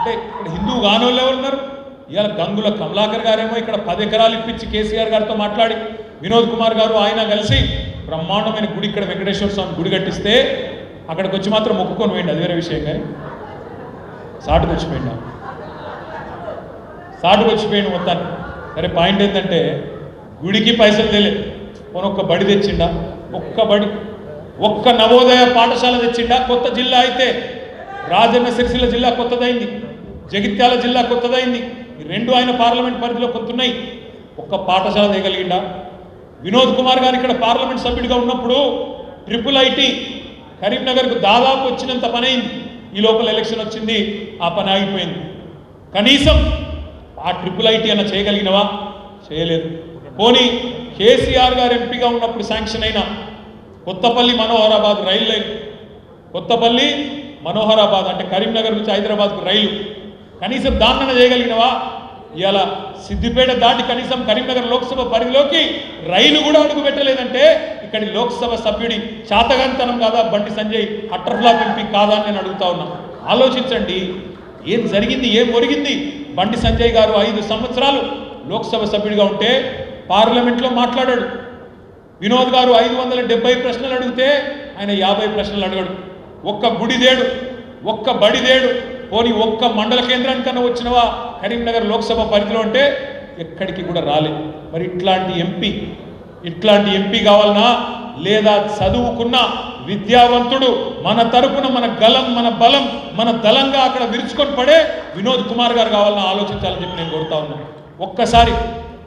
అంటే ఇక్కడ హిందూ కానోళ్ళు ఎవరు ఉన్నారు? ఇవాళ గంగుల కమలాకర్ గారేమో ఇక్కడ పది ఎకరాలు ఇప్పించి కేసీఆర్ గారితో మాట్లాడి వినోద్ కుమార్ గారు ఆయన కలిసి బ్రహ్మాండమైన గుడి ఇక్కడ వెంకటేశ్వర స్వామి గుడి కట్టిస్తే అక్కడికి వచ్చి మాత్రం మొక్కుకొని పోయింది అది వేరే విషయం కానీ. సాటుకు వచ్చిపోయింది సాటుకు వచ్చిపోయింది మొత్తాన్ని సరే పాయింట్ ఏంటంటే గుడికి పైసలు తెలియదు పోనీ ఒక్క బడి తెచ్చిండా? ఒక్క బడి. ఒక్క నవోదయ పాఠశాల తెచ్చిండా? కొత్త జిల్లా అయితే. రాజన్న సిరిసిల్ల జిల్లా కొత్తదైంది. జగిత్యాల జిల్లా కొత్తదైంది. ఈ రెండు ఆయన పార్లమెంట్ పరిధిలో కొంతున్నాయి. ఒక్క పాఠశాల తేగలిగిండా వినోద్ కుమార్ గారు ఇక్కడ పార్లమెంట్ సభ్యుడిగా ఉన్నప్పుడు ట్రిపుల్ ఐటీ కరీంనగర్కు దాదాపు వచ్చినంత పని అయింది. ఈ లోపల ఎలక్షన్ వచ్చింది ఆ పని ఆగిపోయింది. కనీసం ఆ ట్రిపుల్ ఐటీ అన్న చేయగలిగినవా? చేయలేదు. పోనీ కేసీఆర్ గారు ఎంపీగా ఉన్నప్పుడు శాంక్షన్ అయిన కొత్తపల్లి మనోహరాబాద్ రైలు లైన్ కొత్తపల్లి మనోహరాబాద్ అంటే కరీంనగర్ నుంచి హైదరాబాద్కు రైలు కనీసం దాన్నన చేయగలిగినవా? ఇవాళ సిద్దిపేట దాటి కనీసం కరీంనగర్ లోక్సభ పరిధిలోకి రైలు కూడా అడుగు పెట్టలేదంటే ఇక్కడి లోక్సభ సభ్యుడి చాతగంతనం కాదా? బండి సంజయ్ అట్టర్ఫ్లాప్ ఎంపీ కాదా అని నేను అడుగుతా ఉన్నా. ఆలోచించండి. ఏం జరిగింది? ఏం ఒరిగింది? బండి సంజయ్ గారు ఐదు సంవత్సరాలు లోక్సభ సభ్యుడిగా ఉంటే పార్లమెంట్లో మాట్లాడాడు. వినోద్ గారు ఐదు వందల డెబ్బై ప్రశ్నలు అడిగితే ఆయన యాభై ప్రశ్నలు అడగడు. ఒక్క గుడిదేడు ఒక్క బడిదేడు పోనీ ఒక్క మండల కేంద్రానికన్నా వచ్చినవా? కరీంనగర్ లోక్సభ పరిధిలో అంటే ఎక్కడికి కూడా రాలేదు మరి ఇట్లాంటి ఎంపీ ఇట్లాంటి ఎంపీ కావాలనా? లేదా చదువుకున్న విద్యావంతుడు మన తరపున మన గలం మన బలం మన దళంగా అక్కడ విరుచుకొని పడే వినోద్ కుమార్ గారు కావాలన్నా ఆలోచించాలని చెప్పి నేను కోరుతా ఉన్నాను ఒక్కసారి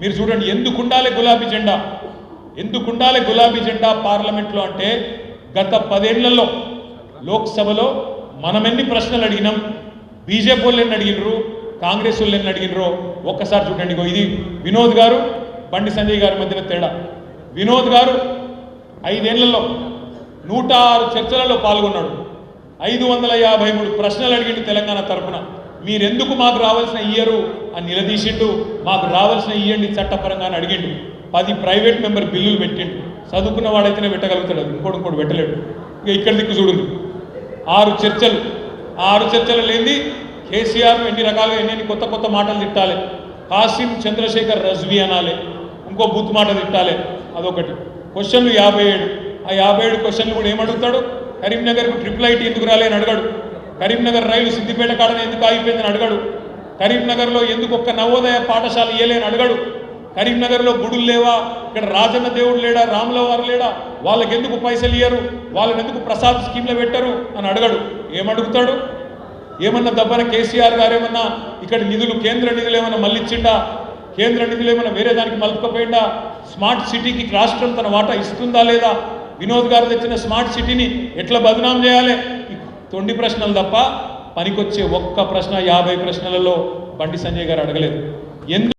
మీరు చూడండి ఎందుకు ఉండాలి గులాబీ జెండా? ఎందుకు ఉండాలి గులాబీ జెండా పార్లమెంట్లో అంటే గత పదేళ్ళలో లోక్సభలో మనం ఎన్ని ప్రశ్నలు అడిగినాం? బీజేపీ వాళ్ళు ఎన్ని అడిగినరు కాంగ్రెస్ వాళ్ళు ఎన్ని అడిగినరో ఒక్కసారి చూడండి ఇది వినోద్ గారు బండి సంజయ్ గారి మధ్యన తేడా. వినోద్ గారు ఐదేళ్ళలో నూట ఆరు చర్చలలో పాల్గొన్నాడు. ఐదు వందల యాభై మూడు ప్రశ్నలు అడిగిండు తెలంగాణ తరపున. మీరెందుకు మాకు రావాల్సిన ఇయ్యరు అని నిలదీసిండు మాకు రావాల్సిన ఇయ్యండి చట్టపరంగా అని అడిగిండు. పది ప్రైవేట్ మెంబర్ బిల్లులు పెట్టిండు. చదువుకున్న వాడైతేనే పెట్టగలుగుతాడు ఇంకోటి ఇంకోటి పెట్టలేడు. ఇక ఇక్కడ దిక్కు చూడండి. ఆరు చర్చలు. ఆరు చర్చలు లేని కేసీఆర్ ఎన్ని రకాలుగా ఎన్ని కొత్త కొత్త మాటలు తిట్టాలి? కాసిం చంద్రశేఖర్ రజ్వీ అనాలి. ఇంకో బూత్ మాట తిట్టాలి. అదొకటి. క్వశ్చన్లు యాభై ఏడు. ఆ యాభై ఏడు క్వశ్చన్లు కూడా ఏమడుగుతాడు? కరీంనగర్కు ట్రిపుల్ ఐటీ ఎందుకు రాలేని అడగడు అడగాడు. కరీంనగర్ రైలు సిద్దిపేట కాడన ఎందుకు ఆగిపోయిందని అడగాడు. కరీంనగర్లో ఎందుకు ఒక్క నవోదయ పాఠశాల ఇయ్యలేని అడగాడు. కరీంనగర్లో గుడులు లేవా? ఇక్కడ రాజన్న దేవుడు లేడా? రాముల వారు లేడా? వాళ్ళకి ఎందుకు పైసలు ఇయ్యరు వాళ్ళని ఎందుకు ప్రసాద్ స్కీమ్లో పెట్టరు? అని అడగడు. ఏమడుగుతాడు? ఏమన్నా దబ్బన కేసీఆర్ గారు ఏమన్నా ఇక్కడ నిధులు కేంద్ర నిధులు ఏమైనా మళ్ళిచ్చిండా? కేంద్ర నిధులు ఏమైనా వేరే దానికి మలుపుకపోయిందా స్మార్ట్ సిటీకి రాష్ట్రం తన వాటా ఇస్తుందా లేదా? వినోద్ గారు తెచ్చిన స్మార్ట్ సిటీని ఎట్లా బదనాం చేయాలి? తొండి ప్రశ్నలు తప్ప పనికొచ్చే ఒక్క ప్రశ్న యాభై ప్రశ్నలలో బండి సంజయ్ గారు అడగలేదు. ఎందుకు